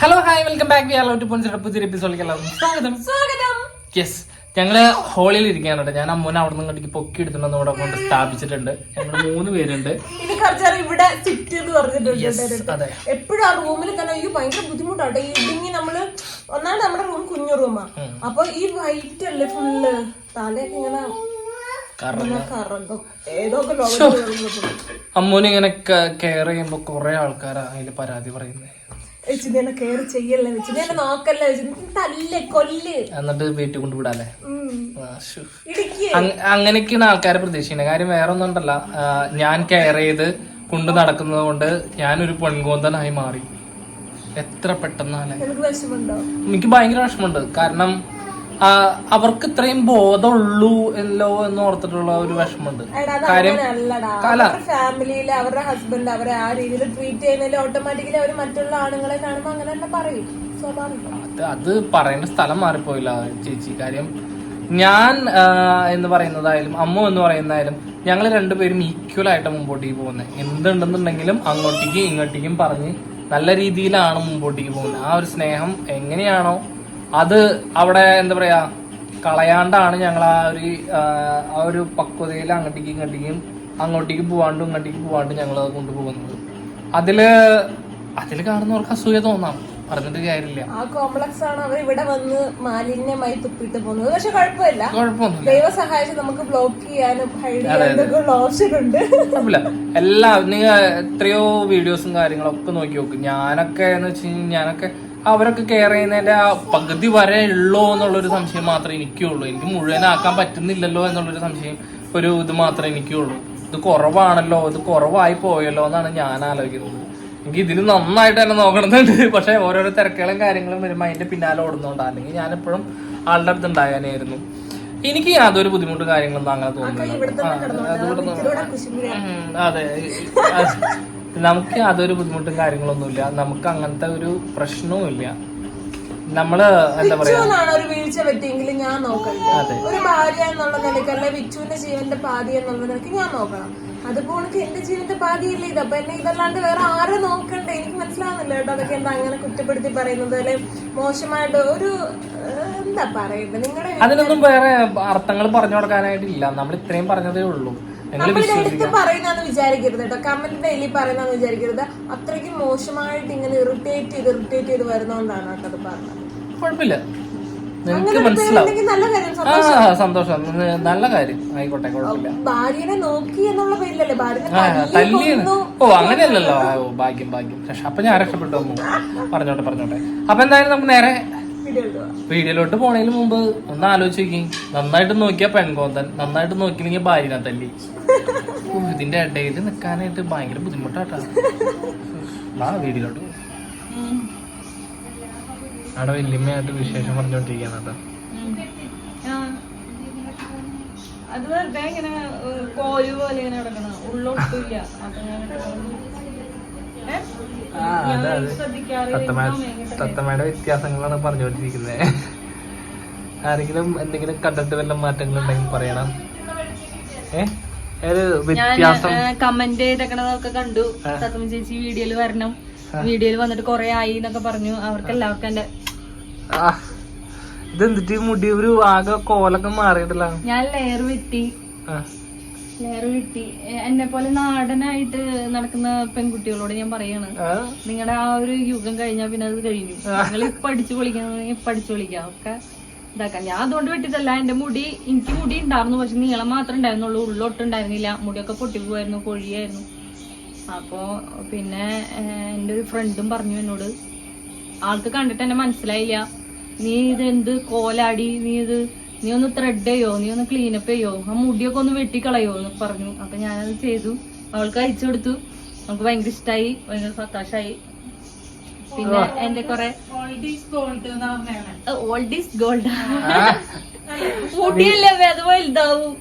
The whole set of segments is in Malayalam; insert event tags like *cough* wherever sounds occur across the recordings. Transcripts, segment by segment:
ഹലോ ഹായ് വെൽക്കം ബാക്ക് പുതിയ ടു പോയിന്റ് പുതിയൊരു എപ്പിസോഡിലേക്ക് എല്ലാവർക്കും സ്വാഗതം സ്വാഗതം യെസ് ഞങ്ങൾ ഹോളിയിൽ ഇരിക്കാണ് കേട്ടോ. ഞാൻ അമ്മൂനെ അവിടെ നിന്ന് ഇങ്ങോട്ടേക്ക് പൊക്കി എടുത്തിട്ടുണ്ടെന്ന് ഇവിടെ കൊണ്ട് സ്ഥാപിച്ചിട്ടുണ്ട്. ഞങ്ങൾ മൂന്ന് പേരുണ്ട്. ഇനി കുറച്ചേരം ഇവിടെ സിറ്റ് എന്ന് പറഞ്ഞിട്ടുണ്ട് അതെ. എപ്പോഴും ആ റൂമിൽ തന്നെ ഈ ഭയങ്കര ബുദ്ധിമുട്ടാട്ടോ. ഈ ഇടുങ്ങി നമ്മൾ ഒന്നാമത് നമ്മുടെ റൂം കുഞ്ഞു റൂമാ അപ്പൊ ഈ വൈറ്റ് അല്ലേ ഫുള്ള് തലയൊക്കെ ഇങ്ങനെ കാരണം ഇങ്ങനെ കറങ്ങും. ഏതോ ഒക്കെ ലോകത്ത് കറങ്ങും. ഇങ്ങനെ കെയർ ചെയ്യുമ്പോ കുറെ ആൾക്കാരാ അതിൽ പരാതി പറയുന്നത് വെച്ച് നീ എന്നെ കെയർ ചെയ്യല്ലേ നോക്കല്ലേ വെച്ച് നീ തല്ലേ കൊല്ല്. എന്നിട്ട് വീട്ടിൽ കൊണ്ടുവിടാല്ലേ അങ്ങനെയൊക്കെയാണ് ആൾക്കാരെ പ്രതീക്ഷിക്കുന്നത് കാര്യം വേറെ ഒന്നും ഉണ്ടല്ല. ഞാൻ കെയർ ചെയ്ത് കൊണ്ട് നടക്കുന്നത് കൊണ്ട് ഞാനൊരു പെൺകോന്തനായി മാറി. എത്ര പെട്ടെന്നാലേ വിഷമുണ്ടോ എനിക്ക് ഭയങ്കര വിഷമമുണ്ട്. കാരണം അവർക്ക് ഇത്രയും ബോധമുള്ളൂ എല്ലോ എന്ന് ഓർത്തിട്ടുള്ള ഒരു വിഷമമുണ്ട്. അത് കാര്യം ഫാമിലിയിൽ അവരുടെ ഹസ്ബൻഡ് അവരെ ആ രീതിയിൽ ട്രീറ്റ് ചെയ്യുന്നതിൽ ഓട്ടോമാറ്റിക്കലി അവർ മറ്റുള്ള ആണുങ്ങളെ കാണുമ്പോൾ അങ്ങനെ തന്നെ പറയും. അത് അത് പറയേണ്ട സ്ഥലം മാറിപ്പോയില്ല ചേച്ചി. കാര്യം ഞാൻ എന്ന് പറയുന്നതായാലും അമ്മ എന്ന് പറയുന്നതായാലും ഞങ്ങൾ രണ്ടുപേരും ഈക്വൽ ആയിട്ട് മുമ്പോട്ടേക്ക് പോകുന്നത് എന്തുണ്ടെന്നുണ്ടെങ്കിലും അങ്ങോട്ടേക്കും ഇങ്ങോട്ടേക്കും പറഞ്ഞ് നല്ല രീതിയിലാണ് മുമ്പോട്ടേക്ക് പോകുന്നത് ആ ഒരു സ്നേഹം എങ്ങനെയാണോ അത് അവിടെ എന്താ പറയാ കളയാണ്ടാണ് ഞങ്ങൾ ആ ഒരു ആ, ഒരു പക്വതയിൽ അങ്ങോട്ടേക്കും ഇങ്ങോട്ടേക്കും അങ്ങോട്ടേക്ക് പോവാണ്ടും ഇങ്ങോട്ടേക്ക് പോവാണ്ടും ഞങ്ങൾ അത് കൊണ്ടുപോകുന്നത്. അതിൽ അതിൽ കാണുന്നവർക്ക് അസൂയ തോന്നാം. പറഞ്ഞിട്ട് കാര്യമില്ല. ആ കോംപ്ലക്സ് ആണ് അവർ ഇവിടെ വന്ന് മാലിന്യമായി തുപ്പിട്ട് പോകുന്നത്. പക്ഷെ കുഴപ്പമില്ല. ദൈവ സഹായിച്ച് നമുക്ക് ബ്ലോക്ക് ചെയ്യാനും ഹൈഡ് ചെയ്യാനും ഓപ്ഷൻ ഉണ്ട്. കുഴപ്പമില്ല. എല്ലാ നിങ്ങൾ എത്രയോ വീഡിയോസും കാര്യങ്ങളൊക്കെ നോക്കി നോക്കും. ഞാനൊക്കെ എന്ന് വെച്ച് കഴിഞ്ഞാൽ ഞാനൊക്കെ അവരൊക്കെ കെയർ ചെയ്യുന്നതിന്റെ ആ പകുതി വരെ ഉള്ളോ എന്നുള്ളൊരു സംശയം മാത്രമേ എനിക്കുള്ളൂ. എനിക്ക് മുഴുവനാക്കാൻ പറ്റുന്നില്ലല്ലോ എന്നുള്ളൊരു സംശയം ഒരു ഇത് മാത്രമേ എനിക്കുള്ളൂ. ഇത് കുറവാണല്ലോ ഇത് കുറവായി പോയല്ലോ എന്നാണ് ഞാൻ ആലോചിക്കുന്നത്. എനിക്ക് ഇതിന് നന്നായിട്ട് തന്നെ നോക്കണമെന്നുണ്ട് പക്ഷെ ഓരോരോ തിരക്കുകളും കാര്യങ്ങളും വരുമ്പോൾ അതിന്റെ പിന്നാലെ ഓടുന്നുണ്ട്. അല്ലെങ്കിൽ ഞാൻ എപ്പോഴും ആളുടെ അടുത്ത് ഉണ്ടാകാനായിരുന്നു. എനിക്ക് യാതൊരു ബുദ്ധിമുട്ടും കാര്യങ്ങളൊന്നും അങ്ങനെ തോന്നുന്നില്ല. ഇവിടെ തന്നെ ആ, കിടന്നോട്ടെ അതുകൊണ്ട് ഇച്ചിരൂടെ കുശുമ്പി ഉം, അതെ അത്. നമുക്ക് അതൊരു ബുദ്ധിമുട്ടും കാര്യങ്ങളൊന്നുമില്ല. നമുക്ക് അങ്ങനത്തെ ഒരു പ്രശ്നവും ഇല്ല നമ്മൾ എന്താ പറയാ? വിച്ചുവിനാണ് ഒരു വീഴ്ച പറ്റിയെങ്കിൽ ഞാൻ നോക്കണ്ട ഒരു ഭാര്യ എന്നുള്ള നിലയ്ക്ക് അല്ലെ വിച്ചുവിന്റെ ജീവന്റെ പാതി എന്നുള്ള നിലയ്ക്ക് ഞാൻ നോക്കണം. അതുപോലെ എന്റെ ജീവന്റെ പാതിയല്ലേ ഇത്? അപ്പൊ എന്നെ ഇതല്ലാണ്ട് വേറെ ആരും നോക്കണ്ടേ? എനിക്ക് മനസ്സിലാവുന്നില്ല കേട്ടോ അതൊക്കെ എന്താ അങ്ങനെ കുറ്റപ്പെടുത്തി പറയുന്നത് അല്ലെ മോശമായിട്ട് ഒരു എന്താ പറയുന്നത് നിങ്ങളുടെ അതിനൊന്നും വേറെ അർത്ഥങ്ങൾ പറഞ്ഞു കൊടുക്കാനായിട്ടില്ല. നമ്മൾ ഇത്രയും പറഞ്ഞതേ ഉള്ളൂ. പറയുന്നതെന്ന് വിചാരിക്കരുത് കേട്ടോ. കമന്റ് ഡെയിലി പറയുന്നതെന്ന് വിചാരിക്കരുത്. അത്രയ്ക്ക് മോശമായിട്ട് ഇങ്ങനെ ഇറിറ്റേറ്റ് ചെയ്ത് ഇറിറ്റേറ്റ് ചെയ്ത് വരുന്നോണ്ടാണ് കേട്ടോ അത് പറഞ്ഞത്. കുഴപ്പമില്ല. മനസ്സിലാവും. സന്തോഷം? നല്ല കാര്യം. ആയിക്കോട്ടെ കുഴപ്പമില്ല. ഭാര്യനെ നോക്കി എന്നുള്ള പേരിലല്ലേ. ഓ അങ്ങനെയല്ലല്ലോ. ഭാഗ്യം ഭാഗ്യം. പക്ഷെ അപ്പൊ ഞാൻ രക്ഷപ്പെട്ടു. പറഞ്ഞോട്ടെ പറഞ്ഞോട്ടെ. അപ്പൊ എന്തായാലും നമുക്ക് നേരെ. വീഡിയോയിലോട്ട് പോണതിന് മുമ്പ് ഒന്ന് ആലോചിച്ച് നോക്കി. നന്നായിട്ട് നോക്കിയാ പെൺകോന്തൻ. നന്നായിട്ട് നോക്കിയില്ലെങ്കിൽ ഭാര്യനെ തല്ലി. ഇതിന്റെ ഇടയിൽ നിൽക്കാനായിട്ട് ഭയങ്കര ബുദ്ധിമുട്ടാട്ടാ. വീടിലോട്ട് വീഡിയോയിലോട്ട്. അവിടെ വല്യമ്മയായിട്ട് വിശേഷം പറഞ്ഞോണ്ടിരിക്കുകയാണ് കേട്ടോ അത് വെറുതെ ഇങ്ങനെ കോഴി കോൽ പോലെ ഇങ്ങനെ കിടക്കണം ഉള്ളൊട്ടില്ല അപ്പൊ തത്തമ്മയുടെ വ്യത്യാസങ്ങളാണ് പറഞ്ഞുകൊണ്ടിരിക്കുന്നത് ആരെങ്കിലും എന്തെങ്കിലും കണ്ടിട്ട് വല്ല മാറ്റങ്ങൾ ഉണ്ടെങ്കിൽ പറയണം ഏത് വ്യത്യാസം. കമന്റ് ചെയ്തേക്കണതൊക്കെ കണ്ടു. തത്തമ്മ ചേച്ചി വീഡിയോയിൽ വരണം. വീഡിയോയിൽ വന്നിട്ട് കൊറേ ആയി എന്നൊക്കെ പറഞ്ഞു. അവർക്ക് എല്ലാവർക്കും എന്റെ ഇതെന്തിട്ട് മുടി ഒരു ആകെ കോലൊക്കെ മാറിയിട്ടില്ല? ഞാൻ ലെയർ വെട്ടി. ആ കിട്ടി. എന്നെ പോലെ നാടനായിട്ട് നടക്കുന്ന പെൺകുട്ടികളോട് ഞാൻ പറയാണ് നിങ്ങളുടെ ആ ഒരു യുഗം കഴിഞ്ഞാൽ പിന്നെ അത് കഴിഞ്ഞു. നിങ്ങൾ ഇപ്പൊ അടിച്ചു പൊളിക്കാൻ ഇപ്പൊ അടിച്ചു പൊളിക്കാം. ഒക്കെ ഇതാക്കാം. ഞാൻ അതുകൊണ്ട് വെട്ടിട്ടല്ല എന്റെ മുടി എനിക്ക് മുടി ഉണ്ടായിരുന്നു പക്ഷെ നീളം മാത്രമേ ഉണ്ടായിരുന്നുള്ളൂ ഉള്ളൊട്ടും ഉണ്ടായിരുന്നില്ല മുടിയൊക്കെ പൊട്ടിപ്പോവായിരുന്നു കൊഴിയായിരുന്നു. അപ്പോ പിന്നെ എന്റെ ഒരു ഫ്രണ്ടും പറഞ്ഞു എന്നോട് ആൾക്ക് കണ്ടിട്ട് എന്നെ മനസ്സിലായില്ല. നീ ഇത് എന്ത് കോലാടി? നീ ഇത് നീ ഒന്ന് ത്രെഡ് ചെയ്യോ? നീ ഒന്ന് ക്ലീനപ്പ് ചെയ്യോ? ആ മുടിയൊക്കെ ഒന്ന് വെട്ടിക്കളയോ എന്ന് പറഞ്ഞു. അപ്പൊ ഞാനത് ചെയ്തു. അവൾക്ക് അയച്ചു കൊടുത്തു. നമുക്ക് ഭയങ്കര ഇഷ്ടമായി ഭയങ്കര സന്തോഷമായി പിന്നെ എന്റെ കൊറേ ഓൾഡ് ഈസ് ഗോൾഡ് മുടിയല്ലേ അത് വലുതാവും.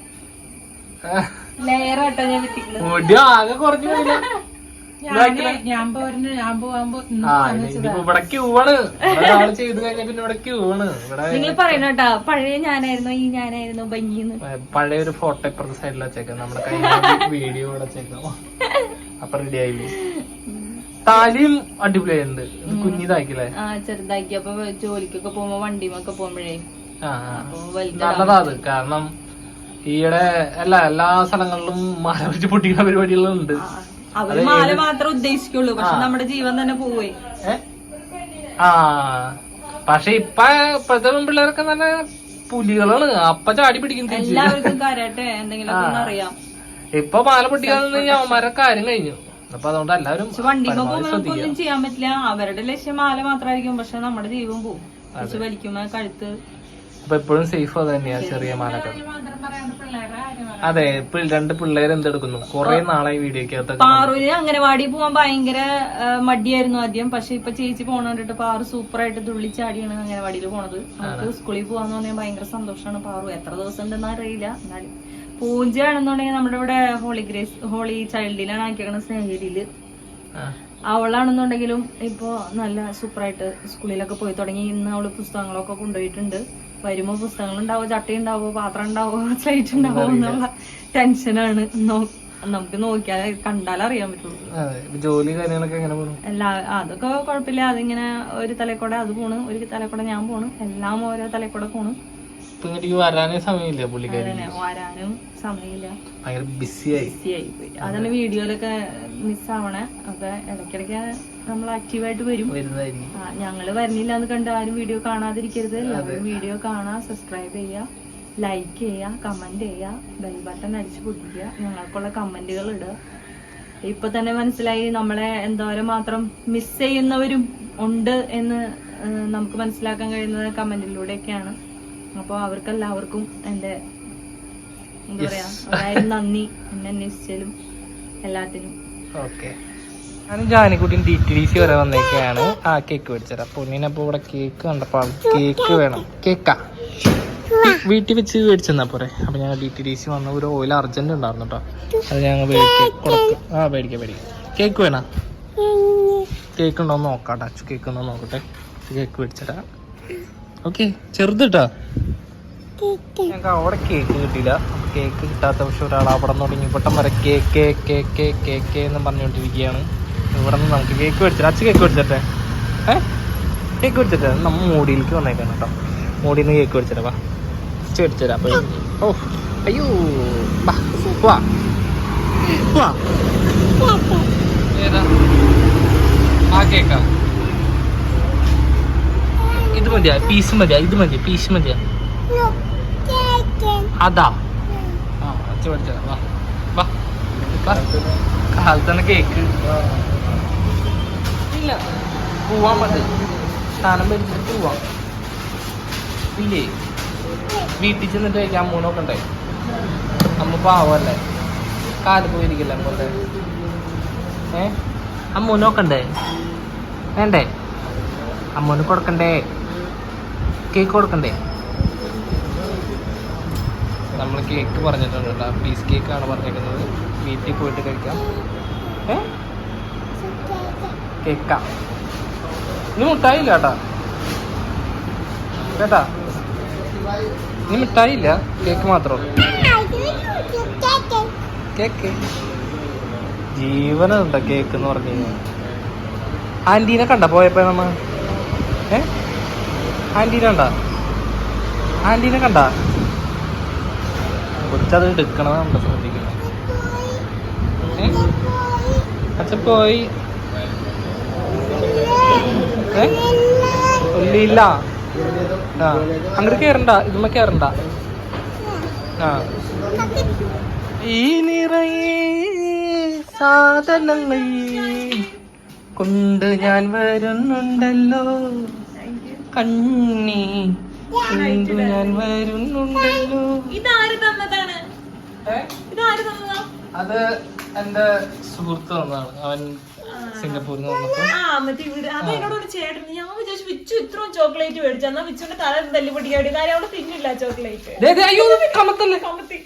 ആട്ടോ ഞാൻ വെട്ടിക്കുന്നത് മുടി ആകെ കുറഞ്ഞു പോയില്ല ഞാൻ പോരുന്നു ഞാൻ പോകുമ്പോ ആ ഇനിയിപ്പോ ഇവിടെ ക്യൂവാണ് ഒരാൾ ചെയ്ത് കഴിഞ്ഞാൽ പിന്നെ ഇവിടെ ക്യൂവാണ് ഇവിടെ നിങ്ങൾ പറയണ കേട്ടാ പഴയ ഞാനായിരുന്നു ഈ ഞാനായിരുന്നു ഭംഗിന്ന് പഴയ ഒരു ഫോട്ടോ ഇപ്പുറത്തെ സൈഡിൽ വെച്ചേക്കാം. നമ്മുടെ കയ്യിൽ വീഡിയോ ഇവിടെ വെച്ചേക്കാം. അപ്പൊ റെഡി ആയില്ലേ? താലിയും അടിപൊളിയായിട്ടുണ്ട്. കുഞ്ഞിതാക്കില്ലേ ആ ചെറുതാക്കിയപ്പോ ജോലിക്കൊക്കെ പോകുമ്പോ വണ്ടിമൊക്കെ പോകുമ്പോഴേ. ആ ആ. അപ്പൊ നല്ലതാ അത്. കാരണം ഈയിടെ അല്ല എല്ലാ സ്ഥലങ്ങളിലും മാല വെച്ച് പൊട്ടിക്കുന്ന പരിപാടികളുണ്ട് അവർ മാല മാത്രമേ ഉദ്ദേശിക്കുള്ളൂ. പക്ഷെ നമ്മുടെ ജീവൻ തന്നെ പോവേ. ആ. പക്ഷെ ഇപ്പ ഇപ്പഴത്തെ പിള്ളേരൊക്കെ നല്ല പുലികളാണ്. അപ്പ ചാടി പിടിക്കും എല്ലാവർക്കും കരട്ടെ? എന്തെങ്കിലും അറിയാം ഇപ്പൊ മാല പൊട്ടിക്കാന്ന് അവന്മാരെ കാര്യം കഴിഞ്ഞു. അപ്പൊ അതുകൊണ്ട് എല്ലാവരും വണ്ടിമ പോകുമ്പോ നമുക്കൊന്നും ചെയ്യാൻ പറ്റില്ല. അവരുടെ ലക്ഷ്യം മാല മാത്രമായിരിക്കും. പക്ഷെ നമ്മുടെ ജീവൻ പോകും വലിക്കുമ്പോ കഴുത്ത് അപ്പൊ എപ്പോഴും സേഫ് അത് തന്നെയാ ചെറിയ മാലകൾ അതെ ഇപ്പൊ രണ്ട് പിള്ളേർ എന്തെടുക്കുന്നു? കൊറേ നാളായി വീഡിയോ പാറുവിന് അംഗനവാടി പോവാൻ ഭയങ്കര മടിയായിരുന്നു ആദ്യം. പക്ഷെ ഇപ്പൊ ചേച്ചി പോണ കണ്ടിട്ട് പാറു സൂപ്പർ ആയിട്ട് തുള്ളിച്ചാടിയാണ് അംഗനവാടിയിൽ പോണത്. നമുക്ക് സ്കൂളിൽ പോവാന്ന് പറഞ്ഞാൽ ഭയങ്കര സന്തോഷമാണ് പാറു. എത്ര ദിവസം ഉണ്ടെന്ന് അറിയില്ല. എന്നാലും പൂജയാണെന്നുണ്ടെങ്കിൽ നമ്മുടെ ഇവിടെ ഹോളി ഗ്രേസ് ഹോളി ചൈൽഡിലാണ് ആക്കിയേക്കണ സ്നേഹരിയിൽ. അവളാണെന്നുണ്ടെങ്കിലും ഇപ്പോ നല്ല സൂപ്പറായിട്ട് സ്കൂളിലൊക്കെ പോയി തുടങ്ങി. ഇന്ന് അവൾ പുസ്തകങ്ങളൊക്കെ കൊണ്ടുപോയിട്ടുണ്ട്. വരുമ്പോ പുസ്തകങ്ങൾ ഉണ്ടാവോ ചട്ടി ഉണ്ടാവോ? പാത്രം ഉണ്ടാവോ സ്ലൈറ്റ് ഉണ്ടാവോ എന്നുള്ള ടെൻഷനാണ് നമുക്ക് നോക്കിയാൽ കണ്ടാൽ അറിയാൻ പറ്റുള്ളൂ ജോലി കാര്യങ്ങളൊക്കെ എങ്ങനെ പോകുന്നു എല്ലാ അതൊക്കെ കുഴപ്പമില്ല. അതിങ്ങനെ ഒരു തലക്കൂടെ അത് പോണ് ഒരു തലക്കൂടെ ഞാൻ പോണ്. എല്ലാം ഓരോ തലക്കൂടെ പോണ്. ഇങ്ങോട്ടേക്ക് വരാനേ സമയമില്ല പുള്ളിക്കാരി. അതന്നെ വരാനും സമയമില്ല. ഭയങ്കര ബിസിയായി. ബിസി ആയി പോയി. അതാണ് വീഡിയോയിലൊക്കെ മിസ്സാവണേ. അപ്പൊ ഇടയ്ക്കിടയ്ക്ക് നമ്മൾ ആക്റ്റീവായിട്ട് വരും. വരുന്നതായിരിക്കും. ആ, ഞങ്ങൾ വരുന്നില്ല എന്ന് കണ്ട് ആരും വീഡിയോ കാണാതിരിക്കരുത്. എല്ലാവരും വീഡിയോ കാണാ സബ്സ്ക്രൈബ് ചെയ്യുക ലൈക്ക് ചെയ്യുക കമന്റ് ചെയ്യുക ബെൽ ബട്ടൺ അടിച്ചു പൊട്ടിക്കുക. ഞങ്ങൾക്കുള്ള കമന്റുകൾ ഇടുക. ഇപ്പൊ തന്നെ മനസ്സിലായി നമ്മളെ എന്തോരം മാത്രം മിസ് ചെയ്യുന്നവരും ഉണ്ട് എന്ന് നമുക്ക് മനസ്സിലാക്കാൻ കഴിയുന്നത് കമന്റിലൂടെയൊക്കെയാണ് അപ്പോൾ അവർക്ക് എല്ലാവർക്കും എന്റെ എന്താ പറയാ അതായത് നന്ദി. എന്നെ അന്വേഷിച്ചാലും എല്ലാത്തിനും. ഓക്കെ ഞാനും ജാനിക്കുട്ടിയും ഡി ടി ഡി സി വരെ വന്നേക്കാണ്. ആ കേക്ക് മേടിച്ചത് പൊന്നിനപ്പോ ഇവിടെ കേക്ക് കണ്ടപ്പോ കേക്ക് വേണം. കേക്കാ വീട്ടിൽ വെച്ച് മേടിച്ചെന്നാ പോരെ? അപ്പൊ ഞങ്ങൾ ഡി ടി ഡി സി വന്ന ഒരു ഓയിൽ അർജന്റ് ഉണ്ടായിരുന്നു കേട്ടോ അത് ഞങ്ങൾ കൊടുക്കും ആ മേടിക്കാം മേടിക്കാം. കേക്ക് വേണ? കേക്ക് ഉണ്ടോ നോക്കാം ടച്ച് കേക്ക് ഉണ്ടോ നോക്കട്ടെ. കേക്ക് മേടിച്ചതാ ഓക്കെ ചെറുത് കേട്ടാ ഞങ്ങൾക്ക് അവിടെ കേക്ക് കിട്ടിയില്ല. കേക്ക് കിട്ടാത്ത പക്ഷെ ഒരാൾ അവിടെ തുടങ്ങി. പെട്ടെന്ന് വരെ കേക്ക് കേക്ക് കേക്ക് കേക്ക് എന്ന് പറഞ്ഞുകൊണ്ടിരിക്കുകയാണ്. ഇവിടെ നിന്ന് നമുക്ക് കേക്ക് മേടിച്ചിട്ട് അച്ഛ കേക്ക് മേടിച്ചിട്ടെ? ഏ? കേക്ക് മേടിച്ചിട്ടെ. നമ്മൾ മൂടിയിലേക്ക് വന്നേക്കാണ് കേട്ടോ. മൂടിയിൽ നിന്ന് കേക്ക് മേടിച്ചിട്ട് വാ. അച്ഛ അപ്പോൾ അപ്പൊ ഓ അയ്യോ വാ വാ. വാ ഏതാ? ആ കേക്കാ ഇത് മതിയാ പീസ് മതിയാ ഇത് മതിയാ പീസ് മതിയാ. അതാ. ആ അച്ഛ പഠിച്ച വാ വാ. വാ. കാലത്ത് തന്നെ കേക്ക് ഇല്ല പോവാൻ മതി. സ്ഥാനം ഭരിച്ചിട്ട് പോവാം. ഇല്ലേ? വീട്ടിൽ ചെന്നിട്ട് കഴിക്കാൻ മൂന്നൊക്കെ ഉണ്ടായി അമ്മ പാവല്ലേ കാൽ പോയിരിക്കില്ല അമ്മൂടെ ഏ? അമ്മൂനൊക്കെ ഉണ്ടേ വേണ്ടേ? അമ്മൂന് കൊടുക്കണ്ടേ? കേക്ക് കൊടുക്കണ്ടേ? നമ്മൾ കേക്ക് പറഞ്ഞിട്ടുണ്ട് കേട്ടോ പീസ് കേക്കാണ് പറഞ്ഞിരിക്കുന്നത്. വീട്ടിൽ പോയിട്ട് കഴിക്കാം. ഏ? കേക്കാ ഇനി മിഠായില്ല കേട്ടാ. കേട്ടാ? ഇനി മിഠായില്ല കേക്ക് മാത്രം കേക്ക് ജീവനുണ്ടോ കേക്ക് എന്ന് പറഞ്ഞു കഴിഞ്ഞാൽ ആന്റീനെ കണ്ട പോയപ്പോ നമ്മ ഏ? ആന്റീനെ കണ്ട? ആന്റീനെ കണ്ട കൊച്ചത് എടുക്കണതാണ് ശ്രദ്ധിക്കുന്നത് ഏ? അച്ഛൻ പോയി. ഇല്ല ആ അങ്ങോട്ട് കേറണ്ട ഇതുമ്മ കേറണ്ട. ആ. ഈ നിറയെ സാധനങ്ങൾ കൊണ്ട് ഞാൻ വരുന്നുണ്ടല്ലോ. കണ്ണി. ഞാൻ വരുന്നുണ്ടല്ലോ? ഇതാര് തന്നതാണ്? ഇതാര് തന്നതാ? അത് എന്റെ സുഹൃത്ത് വന്നതാണ് അവൻ സിംഗപ്പൂരിൽ നിന്ന് വന്നപ്പോ. ആ മറ്റേ ഇവിടെ ഒരു ചേട്ടൻ ഞാൻ വിചാരിച്ചു വിച്ചു ഇത്രയും ചോക്ലേറ്റ് മേടിച്ചു. എന്നാ വിച്ചുന്റെ തല തല്ലി പൊട്ടിക്കാടി? കാര്യം അവിടെ തിന്നില്ല ചോക്ലേറ്റ്. ദേ, ദേ, അയ്യോ കമത്തല്ലേ കമത്തി.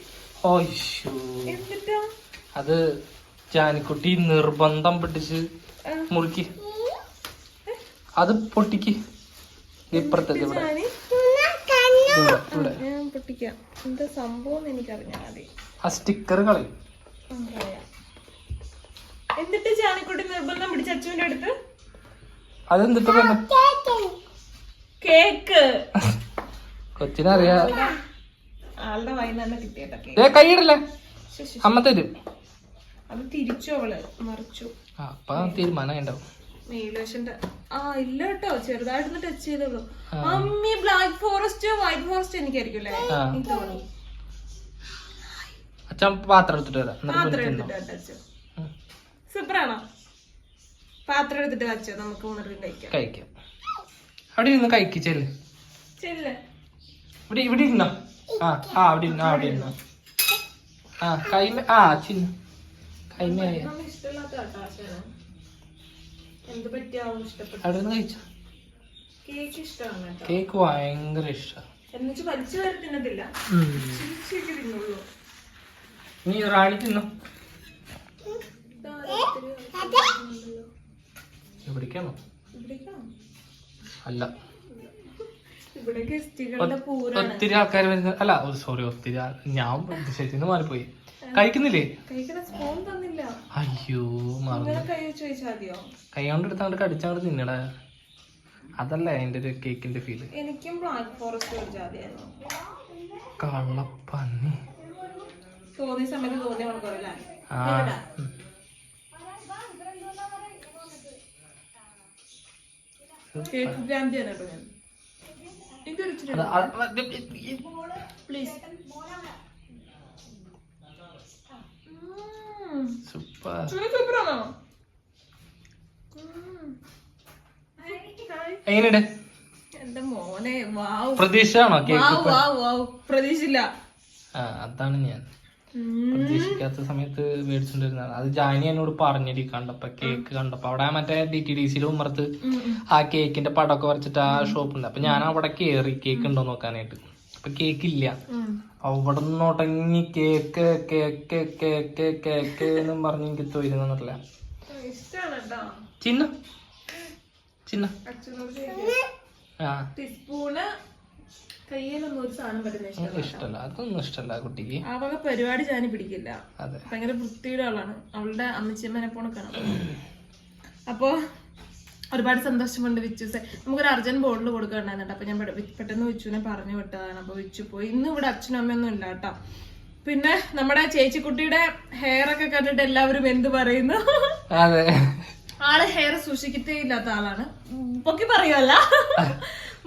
ഓയ്യോ എന്നിട്ടാ? അത് ജാനിക്കുട്ടി നിർബന്ധം പിടിച്ച് മുറുക്കി. അത് പൊട്ടിക്ക്. ഇപ്പുറത്തേക്ക് ഇവിടെ. ഞാൻ പൊട്ടിക്കാം. എന്താ സംഭവം എനിക്കറിഞ്ഞാൽ മതി ആ സ്റ്റിക്കർ കളി. എന്നിട്ട് ചാണിക്കുട്ടി നിർബന്ധം പിടിച്ച അച്ചുവിന്റെ അടുത്ത്? അതെന്തിട്ട് കേക്ക്. കൊച്ചിനറിയാ. ആളുടെ വായിൽ തന്നെ കൈയിടല്ലേ ശ്ശ്. അമ്മ തരും. അത് തിരിച്ചു അവൾ മറിച്ചു. അപ്പൊ തീരുമാനം ഉണ്ടാവും നീലേഷന്റെ ആ ഇല്ല കേട്ടോ. ചെറുതായിട്ടൊന്ന് ടച്ച് ചെയ്തോളൂ അമ്മി ബ്ലാക്ക് ഫോറസ്റ്റ് വൈറ്റ് ഫോറസ്റ്റ് എനിക്കായിരിക്കും. എനിക്ക് തോന്നി. അച്ഛൻ പാത്രം എടുത്തിട്ട് വരാം. പാത്രം എടുത്തിട്ട് സൂപ്പറാണോ? പാത്രം എടുത്തിട്ട് വെച്ചോ നമുക്ക് കഴിക്കാം. കഴിക്കാം. അവിടെ ഇരുന്ന് ചെല്ലേ. ഇവിടെ ഇവിടെ ഇരുന്നോ? ആ ആ അവിടെ ഇരുന്നോ അവിടെ ഇരുന്നോ. ആ കൈമ ആ ചിന്ന. ഇഷ്ടമില്ലാത്ത ആശാന എന്ത് പറ്റിയാവും ഇഷ്ടപ്പെട്ടു അവിടെ നിന്ന് കഴിച്ചോ? കേക്ക് ഇഷ്ടമാണ് കേട്ടോ. കേക്ക് ഭയങ്കര ഇഷ്ടം. എന്നുവെച്ച് വലിച്ചു വരെ തിന്നത്തില്ല. ചിരിച്ചൊക്കെ തിന്നുള്ളൂ. നീ റാണി തിന്നോ? ഇവിടേക്കാണോ? അല്ല. ഒത്തിരി ആൾക്കാർ വരുന്നത് അല്ല സോറി ഒത്തിരി ഞാൻ ശരിന്ന് മാറിപ്പോയി. കഴിക്കുന്നില്ലേ? അയ്യോ കൈ കൊണ്ട് എടുത്ത് അങ്ങോട്ട് കടിച്ചങ്ങോട്ട് തിന്നടാ. അതല്ല അതിന്റെ ഒരു കേക്കിന്റെ ഫീൽ എനിക്കും ബ്ലാക്ക് ഫോറസ്റ്റ് കള്ളപ്പന്നി. തോന്നിയ സമയത്ത് തോന്നിയ ആ. കേക്ക് ഭ്രാന്തിയാണ് കേട്ടോ ഞാൻ ഇതൊരു ഇച്ചിരി അത് അത് അത് പ്ലീസ് സൂപ്പർ. സൂപ്പറാണോ എങ്ങനെയുണ്ട് എന്റെ മോനെ വാവ്. പ്രതീക്ഷയാണോ കേക്ക് വാവ് വാവ് വാവ്. പ്രതീക്ഷില്ല ആ അതാണ് ഞാൻ. പ്രതീക്ഷിക്കാത്ത സമയത്ത് മേടിച്ചോണ്ടിരുന്നതാണ്. അത് ജാനി എന്നോട് പറഞ്ഞിട്ട് കണ്ടപ്പോ കേക്ക് കണ്ടപ്പോ. അവിടെ മറ്റേ ഡി ടി ഡി സിയിൽ ഉമ്മർത്ത്. ആ കേക്കിന്റെ പടമൊക്കെ വരച്ചിട്ട് ആ ഷോപ്പുണ്ട്. അപ്പൊ ഞാൻ അവിടെ കേറി കേക്ക് ഉണ്ടോ നോക്കാനായിട്ട്. അപ്പൊ കേക്ക് ഇല്ല. അവിടെ നിന്ന് ഉടങ്ങി കേക്ക് കേക്ക് കേക്ക് കേക്ക് എന്ന് പറഞ്ഞ് എനിക്ക് കേട്ടോ ചിന്ന. ചിന്ന. ആ. ടീസ്പൂണ് കയ്യിലൊന്നും ഒരു സാധനം പറ്റുന്ന ഇഷ്ടമല്ല അതൊന്നും ഇഷ്ടമല്ല കുട്ടിക്ക്. ആ വക പരിപാടി ജാനി പിടിക്കില്ല. ഭയങ്കര വൃത്തിയുടെ ആളാണ്. അവളുടെ അമ്മച്ചിയമ്മനെ പോണക്കാണ് അപ്പോ ഒരുപാട് സന്തോഷമുണ്ട് വിച്ചുസെ നമുക്കൊരു അർജന്റ് ബോർഡിൽ കൊടുക്കണ്ടായിരുന്നു അപ്പൊ ഞാൻ പെട്ടെന്ന് വിച്ചുവിനെ പറഞ്ഞു വിട്ടതാണ്. അപ്പൊ വിച്ചു പോയി. ഇന്ന് ഇവിടെ അച്ഛനും അമ്മയൊന്നും ഇല്ല കേട്ടോ. പിന്നെ നമ്മുടെ ചേച്ചിക്കുട്ടിയുടെ ഹെയർ ഒക്കെ കണ്ടിട്ട് എല്ലാവരും എന്ത് പറയുന്നു? ആൾ ഹെയർ സൂക്ഷിക്കത്തേ ഇല്ലാത്ത ആളാണ്. പൊക്കി പറയുമല്ല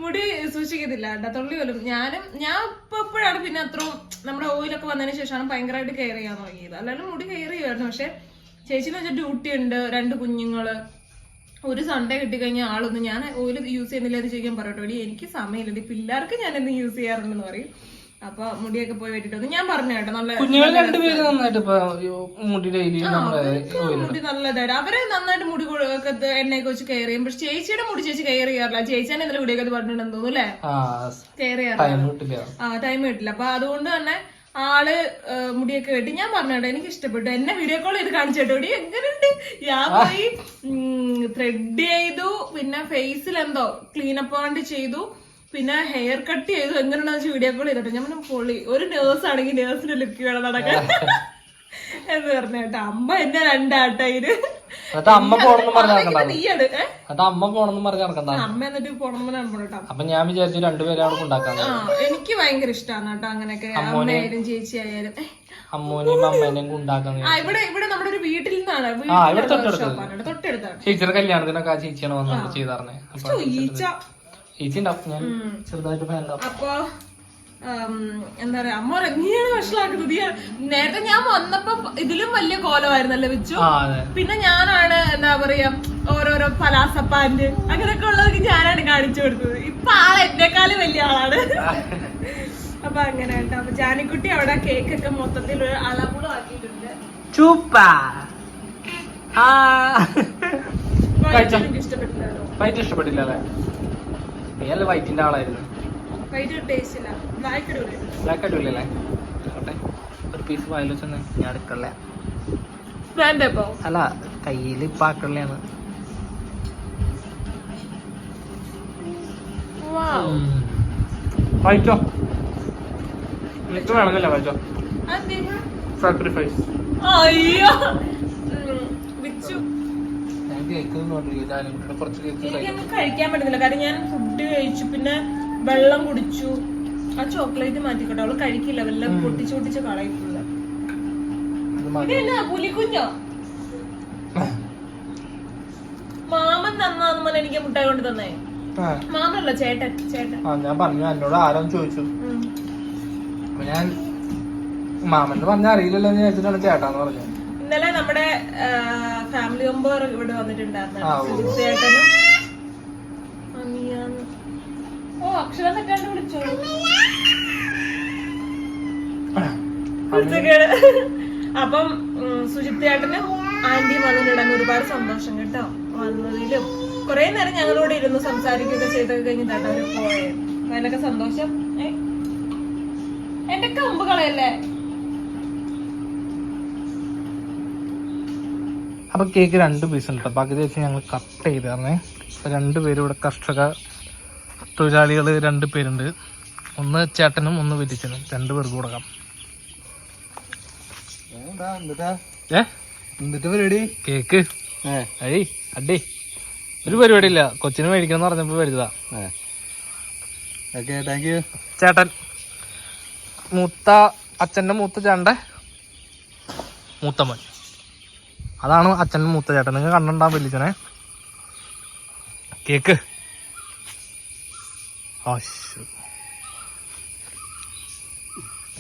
മുടി സൂക്ഷിക്കത്തില്ല കേട്ടോ തൊള്ളി പോലും. ഞാനും ഞാൻ ഇപ്പൊ എപ്പോഴാണ് പിന്നെ അത്രയും നമ്മുടെ ഓയിലൊക്കെ വന്നതിന് ശേഷമാണ് ഭയങ്കരമായിട്ട് കെയർ ചെയ്യാൻ തുടങ്ങിയത്. അല്ലാണ്ട് മുടി കെയർ ചെയ്യുമായിരുന്നു പക്ഷെ ചേച്ചിന്ന് വെച്ചാൽ ഡ്യൂട്ടി ഉണ്ട് രണ്ട് കുഞ്ഞുങ്ങൾ. ഒരു സൺഡേ കിട്ടിക്കഴിഞ്ഞാൽ ആളൊന്നും ഞാൻ ഓയിൽ യൂസ് ചെയ്യുന്നില്ല എന്ന് ചോദിക്കാൻ പറയട്ടോ എനിക്ക് സമയമില്ല. പിള്ളേർക്ക് ഞാൻ എന്ത് യൂസ് ചെയ്യാറുണ്ടെന്ന് പറയും. അപ്പൊ മുടിയൊക്കെ പോയി വെട്ടിട്ട് ഞാൻ പറഞ്ഞു കേട്ടോ നല്ല കുഞ്ഞുങ്ങൾ രണ്ടുപേര് നന്നായിട്ട് മുടി ഡെയിലി മുടി നല്ലതായിട്ട്. അവരെ നന്നായിട്ട് മുടി എണ്ണയൊക്കെ വെച്ച് കെയർ ചെയ്യും. പക്ഷെ ചേച്ചിയുടെ മുടി ചേച്ചി കെയർ ചെയ്യാറില്ല. ചേച്ചിയാണ് ഇന്നലെ മുടിയൊക്കെ പറഞ്ഞിട്ടുണ്ടെന്ന് തോന്നുന്നു അല്ലേ? ആ കെയർ ചെയ്യാറില്ല. ടൈം കിട്ടില്ല. ആ ടൈം കിട്ടില്ല. അപ്പൊ അതുകൊണ്ട് തന്നെ ആൾ മുടിയൊക്കെ വെട്ടി. ഞാൻ പറഞ്ഞോട്ടെ എനിക്ക് ഇഷ്ടപ്പെട്ടു. എന്നെ വീഡിയോ കോൾ ചെയ്ത് കാണിച്ചോട്ടോ മുടി എങ്ങനെയുണ്ട്? ഞാൻ പോയി ത്രെഡ് ചെയ്തു. പിന്നെ ഫേസിൽ എന്തോ ക്ലീനപ്പ് ആണ്ട് ചെയ്തു. പിന്നെ ഹെയർ കട്ട് ചെയ്തു. എങ്ങനെയാണെന്ന് വെച്ചാൽ വീഡിയോ കോൾ ചെയ്തിട്ട് ഞാൻ പൊളി ഒരു നേഴ്സ് ആണെങ്കിൽ നേഴ്സിന്റെ ലുക്ക് വേണം നടക്കാൻ. എന്ന് പറഞ്ഞു കേട്ടോ. അമ്മ എന്നെ രണ്ടാട്ടയിൽ അമ്മ പോണെന്ന് എന്നിട്ട് അമ്മ പോണെന്ന് എന്നിട്ട് അപ്പൊ ഞാൻ വിചാരിച്ചു ഉണ്ടാക്കാൻ എനിക്ക് ഭയങ്കര ഇഷ്ടമാണ് കേട്ടോ അങ്ങനെയൊക്കെ. അമ്മയായാലും ചേച്ചി ആയാലും ഏ, അമ്മൂനെയും അമ്മേനെയും ഉണ്ടാക്കാൻ ആ ഇവിടെ ഇവിടെ നമ്മുടെ ഒരു വീട്ടിൽ നിന്നാണ്. തൊട്ടടുത്ത്. ചേച്ചിയുടെ കല്യാണത്തിനൊക്കെ ആ ചേച്ചിയാണ് അപ്പൊ ഓ, ഈച്ച ചേച്ചി ഉണ്ടാവും ഞാൻ ചെറുതായിട്ട് ഫാൻ അപ്പൊ എന്താ പറയാ അമ്മ നീയാണ് വഷളാക്കുന്നത് നേരത്തെ ഞാൻ വന്നപ്പോ ഇതിലും വലിയ കോലമായിരുന്നല്ലേ വെച്ചു? പിന്നെ ഞാനാണ് എന്താ പറയാ ഓരോരോ പലാസപ്പാന്റ് അങ്ങനെയൊക്കെ ഉള്ളതൊക്കെ ഞാനാണ് കാണിച്ചു കൊടുത്തത്. ഇപ്പൊ ആൾ എന്നെക്കാളും വലിയ ആളാണ്. *laughs* അപ്പൊ അങ്ങനെ കേട്ടോ. അപ്പൊ ജാനിക്കുട്ടി അവിടെ കേക്ക് ഒക്കെ മൊത്തത്തിൽ ഒരു അളവുകളും ആക്കിയിട്ടുണ്ട്. ഇഷ്ടപ്പെട്ടില്ല ഇഷ്ടപ്പെട്ടില്ല അല്ലേ? നീ അല്ല വൈറ്റിന്റെ ആളായിരുന്നു. ബ്ലാക്ക് അടിപൊളിയല്ലേ? ആട്ടെ ഒരു പീസ് വായിൽ വെച്ചെന്ന് ഞാൻ ഇപ്പൊ? അല്ല കയ്യിൽ ഇപ്പൊ ആക്കളയാണ് വായിച്ചോ വേണമെന്നില്ല വായിച്ചോ. സാക്രിഫൈസ് അയ്യോ. വിച്ചു എനിക്കങ്ങ് കഴിക്കാൻ പറ്റുന്നില്ല കാരണം ഞാൻ ഫുഡ് കഴിച്ചു. പിന്നെ വെള്ളം കുടിച്ചു. ആ ചോക്ലേറ്റ് മാറ്റിക്കോട്ടെ. അവൾ കഴിക്കില്ല. വെള്ളം പൊട്ടിച്ച് പൊട്ടിച്ച് പുലിക്കുഞ്ഞോ? മാമൻ തന്നാന്ന് പറഞ്ഞ എനിക്ക് മുട്ടായി കൊണ്ട് തന്നേ. മാമനല്ല ചേട്ടൻ ചേട്ടൻ. ആ ഞാൻ പറഞ്ഞു. എന്നോട് ആരോന്ന് ചോദിച്ചു. ഞാൻ മാമന്റെ പറഞ്ഞ അറിയില്ലല്ലോ എന്ന് ചേട്ടാന്ന് പറഞ്ഞത്. ഇന്നലെ നമ്മുടെ ഫാമിലി മെമ്പർ ഇവിടെ വന്നിട്ടുണ്ടായിരുന്നു. ചേട്ടനും. ഓ. അക്ഷരം വിളിച്ചോ? കുരുത്തക്കേട്. അപ്പം സുജിത്തേട്ടന് ആന്റി വന്നിട്ടുണ്ടെങ്കിൽ ഒരുപാട് സന്തോഷം കേട്ടോ. വന്നതിലും കുറെ നേരം ഞങ്ങളോട് ഇരുന്ന് സംസാരിക്കുകയൊക്കെ ചെയ്തൊക്കെ കഴിഞ്ഞിട്ടാണ് അവർ പോയത്. അതിനൊക്കെ സന്തോഷം. ഏ? എന്റെ കമ്പ് കളയല്ലേ? അപ്പൊ കേക്ക് രണ്ട് പീസ് ഉണ്ട് കേട്ടോ പകുതി വെച്ച് ഞങ്ങൾ കട്ട് ചെയ്ത് അപ്പോൾ രണ്ട് രണ്ടുപേരും ഇവിടെ കർഷക തൊഴിലാളികൾ രണ്ട് പേരുണ്ട്. ഒന്ന് ചേട്ടനും ഒന്ന് വിരിച്ചനും രണ്ട് പേർക്ക് കൊടുക്കാം. ഏ? എന്നിട്ട് പരിപാടി? കേക്ക്. ഏയ് അടി. ഒരു പരിപാടി ഇല്ല കൊച്ചിന് മേടിക്കണം പറഞ്ഞപ്പോൾ വരുതാ ഓക്കെ താങ്ക് യു ചേട്ടൻ. മൂത്ത അച്ഛന്റെ മൂത്ത ചേട്ടന്റെ മൂത്തമ്മൻ. അതാണ് അച്ഛന്റെ മൂത്ത ചേട്ടൻ. നിങ്ങൾ കണ്ടിട്ടുണ്ടാ വലിയച്ഛനെ? കേക്ക്.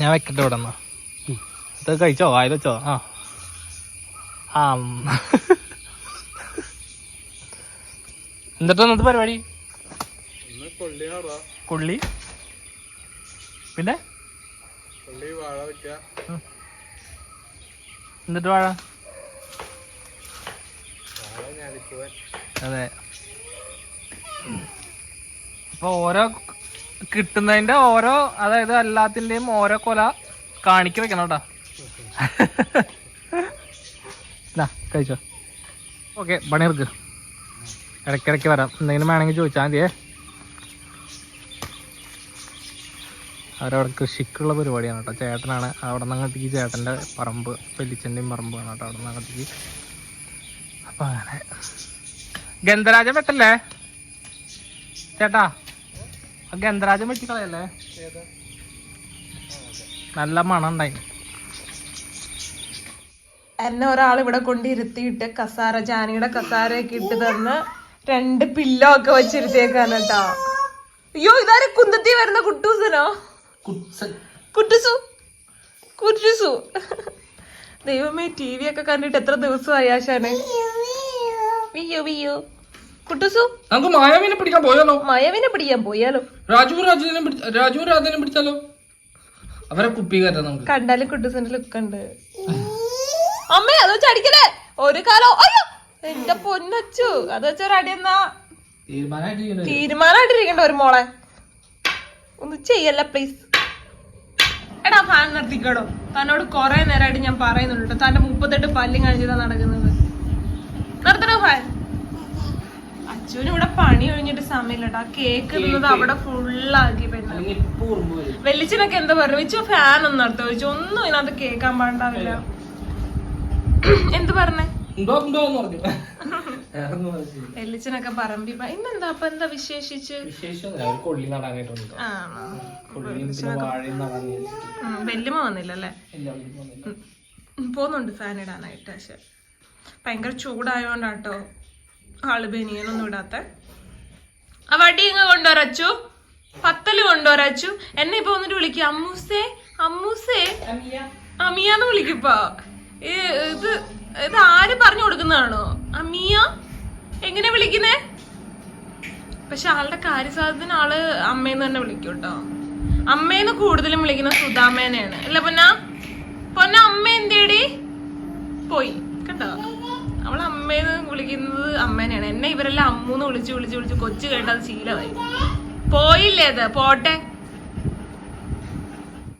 ഞാൻ വെക്കട്ടെ ഇവിടെ എന്നാ. ഇത് കഴിച്ചോ? ആയത് വെച്ചോ? ആ. ആ. എന്നിട്ട് ഇന്നത്തെ പരിപാടി? കൊള്ളി പിന്നെ. എന്നിട്ട് വാഴ? അതെ. അപ്പൊ ഓരോ കിട്ടുന്നതിന്റെ ഓരോ അതായത് എല്ലാത്തിന്റെയും ഓരോ കൊല കാണിക്ക വെക്കണം കേട്ടാ കഴിച്ചോ. ഓക്കെ പണിയെടുക്ക്. ഇടയ്ക്കിടയ്ക്ക് വരാം. എന്തെങ്കിലും വേണമെങ്കിൽ ചോദിച്ചാൽ മതിയേ. അവരവിടെ കൃഷിക്കുള്ള പരിപാടിയാണ് കേട്ടോ ചേട്ടനാണ്. അവിടെ നിന്ന് അങ്ങോട്ടേക്ക് ചേട്ടന്റെ പറമ്പ് വെല്ലിച്ചന്റെയും പറമ്പാണ് കേട്ടോ അവിടെ നിന്ന് അങ്ങോട്ടേക്ക് അങ്ങനെ. ഗന്ധരാജൻ വെട്ടല്ലേ ചേട്ടാ ഗന്ധരാജൻ ഗന്ധരാജം വെട്ടിക്കളയല്ലേ? നല്ല മണം ഉണ്ടായി. എന്നെ ഒരാൾ ഇവിടെ കൊണ്ടിരുത്തിയിട്ട് കസാര ജാനിയുടെ കസാരയൊക്കെ ഇട്ട് തന്ന് രണ്ട് പില്ലോ ഒക്കെ വെച്ചിരുത്തിയേക്കാണ് കേട്ടോ. അയ്യോ ഇതാരെ കുന്തത്തി വരുന്ന കുട്ടൂസനോ? കുട്ടുസു. കുട്ടുസു. ദൈവമേ ടി വി ഒക്കെ കണ്ടിട്ട് എത്ര ദിവസമായി ആശാനെ? കുട്ടുസു നമുക്ക് മായാവിനെ പിടിക്കാൻ പോയാലോ? മായാവിനെ പിടിക്കാൻ പോയാലോ? രാജു രാജുവിനെ രാജു രാജനെ പിടിച്ചാലോ? അവരെ കുപ്പി കയറ്റാം നമുക്ക്. കണ്ടാലും കുട്ടുസിന്റെ ലുക്ക് ഉണ്ട്. അമ്മേ അത് വെച്ച് അടിക്കലേ ഒരു കാലോ അയ്യോ എന്റെ പൊന്നച്ചു അത് വെച്ചൊരടിയെന്നാ തീരുമാനമായിട്ട് തീരുമാനമായിട്ടിരിക്കണ്ട? ഒരു മോളെ? ഒന്ന് ചെയ്യല്ല പ്ലീസ് എടാ ഫാൻ നിർത്തിക്കടോ. തന്നോട് കുറെ നേരമായിട്ട് ഞാൻ പറയുന്നുണ്ട് കേട്ടോ തന്റെ മുപ്പത്തെട്ട് പല്ലും കാണിച്ചതാ നടക്കുന്നത്. നിർത്തണോ ഫാൻ. അച്ഛനും ഇവിടെ പണി കഴിഞ്ഞിട്ട് ആ കേക്ക് ഇടുന്നത് അവിടെ ഫുള്ളാക്കി വെല്ലിച്ചനൊക്കെ എന്താ പറഞ്ഞു വെച്ചു ഫാൻ ഒന്ന് നിർത്തോ വെച്ചു ഒന്നും ഇതിനകത്ത് കേൾക്കാൻ പാണ്ടാവില്ല എന്ത് പറഞ്ഞേ? ഉണ്ടോ ഉണ്ടോ എന്ന് പറഞ്ഞു. വെല്ലിച്ചനൊക്കെ പറമ്പി പ- ഇന്നെന്താ? അപ്പൊ എന്താ വിശേഷിച്ച്? കൊള്ളി നടാനായിട്ട് വന്നിട്ടോ ആണോ കൊള്ളിയും പിന്നെ വാഴയും നടാൻ വിചാരിച്ചിട്ട്. വന്നില്ലല്ലേ? പോകുന്നുണ്ട് ഫാൻ ഇടാനായിട്ട് പക്ഷെ. ഭയങ്കര ചൂടായോണ്ടാട്ടോ ആൾ ബനിയനൊന്നും ഇടാത്ത. ആ വടി ഇങ്ങ് കൊണ്ടുവരച്ചു പത്തൽ കൊണ്ടുവരച്ചു എന്നെ ഇപ്പൊ വന്നിട്ട് വിളിക്കും. അമ്മൂസേ അമ്മൂസേ. അമിയാന്ന് വിളിക്കിപ്പോ ഈ ഇത് ഇത് ആര് പറഞ്ഞു കൊടുക്കുന്നതാണോ? അമ്മിയ എങ്ങനെ വിളിക്കുന്നേ? പക്ഷെ ആളുടെ കാര്യസാധ്യത്തിന് ആൾ അമ്മേന്ന് തന്നെ വിളിക്കും കേട്ടോ അമ്മേന്ന് കൂടുതലും വിളിക്കുന്ന സുധാമേനെയാണ്. അല്ല പൊന്ന? പൊന്ന അമ്മ എന്തേടി? പോയി കേട്ടോ അവൾ അമ്മേന്ന് വിളിക്കുന്നത് അമ്മേനെയാണ്. എന്നെ ഇവരെല്ലാം അമ്മൂന്ന് വിളിച്ച് വിളിച്ച് വിളിച്ച് കൊച്ചു കേട്ടത് ശീലമായി. പോയില്ലേ അത് പോട്ടെ.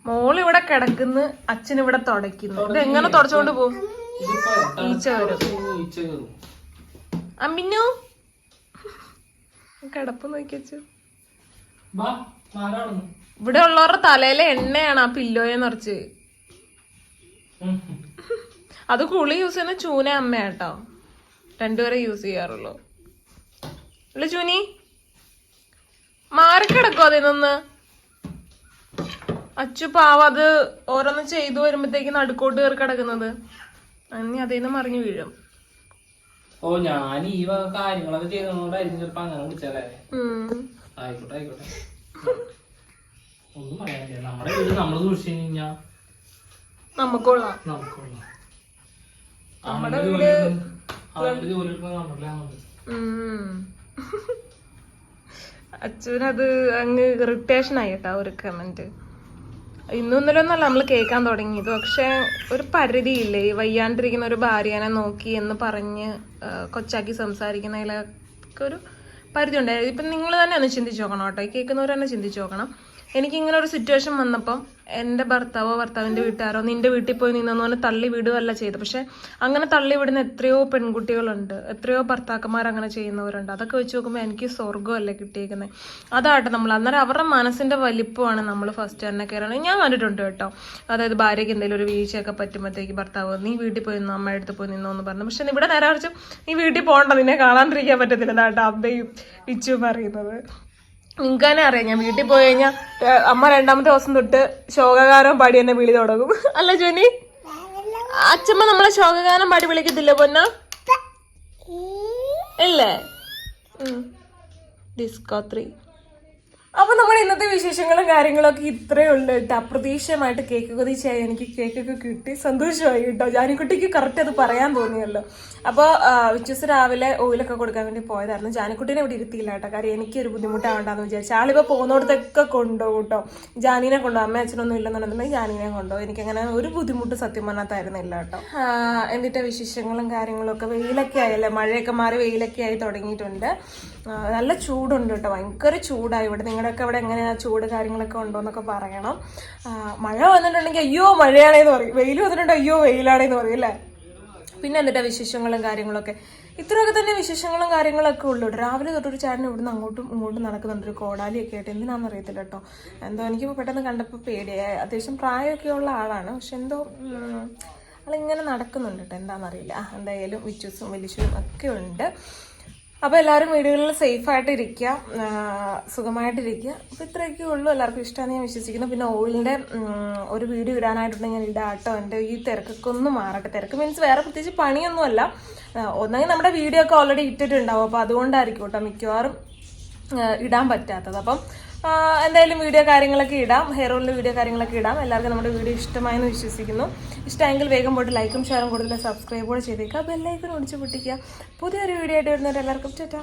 മോൾ ഇവിടെ കിടക്കുന്നു അച്ഛൻ ഇവിടെ തുടയ്ക്കുന്നു. ഇത് എങ്ങനെ തുടച്ചോണ്ട് പോകും? ഈച്ച വരും ഈച്ച കയറും. അമ്മിനു? *laughs* കിടപ്പ് നോക്കി വെച്ചു. ബാ, ആരാണെന്ന്? ഇവിടെ ഉള്ളവരുടെ തലയിലെ എണ്ണയാണ് ആ പില്ലോയെ നിറച്ച്. അത് കുളി യൂസ് ചെയ്യുന്ന ചൂന അമ്മ കേട്ടോ രണ്ടുപേരെ യൂസ് ചെയ്യാറുള്ളൂ. അല്ല ചൂനി. മാറിക്കിടക്കോ അതിൽ നിന്ന്? അച്ചു പാവ അത് ഓരോന്ന് ചെയ്തു വരുമ്പോഴത്തേക്ക് നടുക്കോട്ട് കയറി കിടക്കുന്നത്. അന്നി അതിൽ നിന്ന് മറിഞ്ഞു വീഴും. ഓ ഞാൻ ഈ വക കാര്യങ്ങളൊക്കെ ചെയ്തോണ്ടായിരുന്നു ചിലപ്പോ അങ്ങനെ വിളിച്ചാലേ. ആയിക്കോട്ടെ ആയിക്കോട്ടെ. ഒന്നും പറയാനില്ല നമ്മുടെ വീട് നമ്മൾ സൂക്ഷിച്ചു കഴിഞ്ഞാ നമുക്കൊള്ളാം നമുക്കൊള്ളാം നമ്മുടെ അവരുടെ ജോലി എടുക്കുന്നത്. അച്ഛനത് അങ്ങ് ഇറിറ്റേഷൻ ആയിട്ടാ ഒരു കമന്റ് ഇന്നും ഇന്നലെ നമ്മൾ കേൾക്കാൻ തുടങ്ങിയത് പക്ഷെ ഒരു പരിധിയില്ലേ? ഈ വയ്യാണ്ടിരിക്കുന്ന ഒരു ഭാര്യനെ നോക്കി എന്ന് പറഞ്ഞ് കൊച്ചാക്കി സംസാരിക്കുന്നതിലൊക്കെ ഒരു പരിധി ഉണ്ടായിരുന്നു ഇപ്പം നിങ്ങൾ തന്നെ ഒന്ന് ചിന്തിച്ച് നോക്കണം കേട്ടോ. ഈ കേൾക്കുന്നവർ തന്നെ ചിന്തിച്ച് നോക്കണം. എനിക്ക് ഇങ്ങനെ ഒരു സിറ്റുവേഷൻ വന്നപ്പം എന്റെ ഭർത്താവോ ഭർത്താവിന്റെ വീട്ടുകാരോ നിന്റെ വീട്ടിൽ പോയി നിന്നെന്ന് പറഞ്ഞ് തള്ളി വിടുകയല്ല ചെയ്ത് പക്ഷെ അങ്ങനെ തള്ളി വിടുന്ന എത്രയോ പെൺകുട്ടികളുണ്ട്. എത്രയോ ഭർത്താക്കന്മാർ അങ്ങനെ ചെയ്യുന്നവരുണ്ട്. അതൊക്കെ വെച്ച് നോക്കുമ്പോൾ എനിക്ക് സ്വർഗമല്ലേ കിട്ടിയേക്കുന്നത് അതാട്ടെ നമ്മൾ. അന്നേരം അവരുടെ മനസ്സിന്റെ വലിപ്പമാണ് നമ്മൾ ഫസ്റ്റ് തന്നെ കയറണം ഞാൻ കണ്ടിട്ടുണ്ട് കേട്ടോ. അതായത് ഭാര്യയ്ക്ക് എന്തെങ്കിലും ഒരു വീഴ്ചയൊക്കെ പറ്റുമ്പോഴത്തേക്ക് ഭർത്താവ് നീ വീട്ടിൽ പോയി നിന്നോ അമ്മയുടെ അടുത്ത് പോയി നിന്നോ എന്ന് പറഞ്ഞു. പക്ഷെ ഇവിടെ നേരെ കുറച്ച് നീ വീട്ടിൽ പോകണ്ട. നിന്നെ കാണാണ്ടിരിക്കാൻ പറ്റത്തില്ല. അതാട്ടോ അമ്മയും ഇച്ചും പറയുന്നത്. നിങ്ങൾക്ക് തന്നെ അറിയാം. ഞാൻ വീട്ടിൽ പോയി കഴിഞ്ഞാൽ അമ്മ രണ്ടാമത്തെ ദിവസം തൊട്ട് ശോകഗാനം പാടി എന്നെ വിളി തുടങ്ങും. അല്ല ജോനി? അച്ഛമ്മ നമ്മളെ ശോകഗാനം പാടി വിളിക്കത്തില്ല പൊന്ന? ഇല്ലേ. Disco three. അപ്പൊ നമ്മുടെ ഇന്നത്തെ വിശേഷങ്ങളും കാര്യങ്ങളൊക്കെ ഇത്രയേ ഉള്ളൂ കേട്ടോ. അപ്രതീക്ഷിതമായിട്ട് കേക്ക് കൊതിച്ചായി എനിക്ക് കേക്കൊക്കെ കിട്ടി. സന്തോഷമായി കേട്ടോ. ജാനിക്കുട്ടിക്ക് കറക്റ്റ് അത് പറയാൻ തോന്നിയല്ലോ. അപ്പോൾ ഉച്ചസ് രാവിലെ ഓയിലൊക്കെ കൊടുക്കാൻ വേണ്ടി പോയതായിരുന്നു. ജാനിക്കുട്ടീനെ ഇവിടെ ഇരുത്തിയില്ല കേട്ടോ. കാര്യം എനിക്കൊരു ബുദ്ധിമുട്ടാവണ്ടെന്ന് വിചാരിച്ചു. ആളിപ്പോൾ പോകുന്നിടത്തൊക്കെ കൊണ്ടുപോകും കേട്ടോ. ജാനീനെ കൊണ്ടോ അമ്മ അച്ഛനൊന്നും ഇല്ലെന്നുണ്ടെന്നുണ്ടെങ്കിൽ ജാനീനെ കൊണ്ടുപോകും. എനിക്കങ്ങനെ ഒരു ബുദ്ധിമുട്ട് സത്യം പറഞ്ഞാത്തായിരുന്നില്ല കേട്ടോ. എന്നിട്ട് വിശേഷങ്ങളും കാര്യങ്ങളും ഒക്കെ വെയിലൊക്കെ ആയല്ലേ? മഴയൊക്കെ മാറി വെയിലൊക്കെ ആയി തുടങ്ങിയിട്ടുണ്ട്. നല്ല ചൂടുണ്ട് കേട്ടോ. ഭയങ്കര ചൂടായി ഇവിടെ നിങ്ങളുടെയൊക്കെ ഇവിടെ എങ്ങനെയാ ചൂട് കാര്യങ്ങളൊക്കെ ഉണ്ടോ എന്നൊക്കെ പറയണം മഴ വന്നിട്ടുണ്ടെങ്കിൽ അയ്യോ മഴയാണേന്ന് പറയും. വെയിൽ വന്നിട്ടുണ്ടെങ്കിൽ അയ്യോ വെയിലാണേന്ന് പറയും അല്ലേ? പിന്നെ എന്നിട്ടാ വിശേഷങ്ങളും കാര്യങ്ങളൊക്കെ? ഇത്രയൊക്കെ തന്നെ വിശേഷങ്ങളും കാര്യങ്ങളൊക്കെ ഉള്ളൂ. രാവിലെ തൊട്ടൊരു ചേട്ടൻ ഇവിടുന്ന് അങ്ങോട്ടും ഇങ്ങോട്ടും നടക്കുന്നുണ്ട് ഒരു കോടാലിയൊക്കെ ആയിട്ട് എന്തിനാണെന്ന് അറിയത്തില്ല കേട്ടോ. എന്തോ എനിക്ക് പെട്ടെന്ന് കണ്ടപ്പോൾ പേടിയായി അത്യാവശ്യം പ്രായമൊക്കെ ഉള്ള ആളാണ്. പക്ഷെ എന്തോ ആളിങ്ങനെ നടക്കുന്നുണ്ട് കേട്ടോ. എന്താണെന്നറിയില്ല എന്തായാലും വിച്ചൂസും വലിച്ചും ഒക്കെ ഉണ്ട്. അപ്പോൾ എല്ലാവരും വീടുകളിൽ സേഫായിട്ട് ഇരിക്കുക സുഖമായിട്ടിരിക്കുക. അപ്പോൾ ഇത്രയൊക്കെ ഉള്ളൂ. എല്ലാവർക്കും ഇഷ്ടമാണെന്ന് ഞാൻ വിശ്വസിക്കുന്നു. പിന്നെ ഓയിലിന്റെ ഒരു വീഡിയോ ഇടാനായിട്ടുണ്ടെങ്കിൽ ഞാൻ ഇടാട്ടോ എന്റെ ഈ തിരക്കൊക്കെ ഒന്ന് മാറട്ടെ. തിരക്ക് മീൻസ് വേറെ പ്രത്യേകിച്ച് പണിയൊന്നുമല്ല. ഒന്നെങ്കിൽ നമ്മുടെ വീഡിയോ ഒക്കെ ഓൾറെഡി ഇട്ടിട്ടുണ്ടാവും. അപ്പോൾ അതുകൊണ്ടായിരിക്കും കേട്ടോ മിക്കവാറും ഇടാൻ പറ്റാത്തത്. അപ്പം എന്തായാലും വീഡിയോ കാര്യങ്ങളൊക്കെ ഇടാം. ഹെയർ ഓയിലിന്റെ വീഡിയോ കാര്യങ്ങളൊക്കെ ഇടാം. എല്ലാവർക്കും നമ്മുടെ വീഡിയോ ഇഷ്ടമായെന്ന് വിശ്വസിക്കുന്നു. ഇഷ്ടമെങ്കിൽ വേഗം പോയിട്ട് ലൈക്കും ഷെയറും കൂടുതൽ സബ്സ്ക്രൈബ് കൂടെ ചെയ്തേക്കുക. ബെല്ലൈക്കൺ ഓടിച്ചു പൊട്ടിക്കുക. പുതിയൊരു വീഡിയോ ആയിട്ട് വരുന്നവരെല്ലാവർക്കും ചേട്ടാ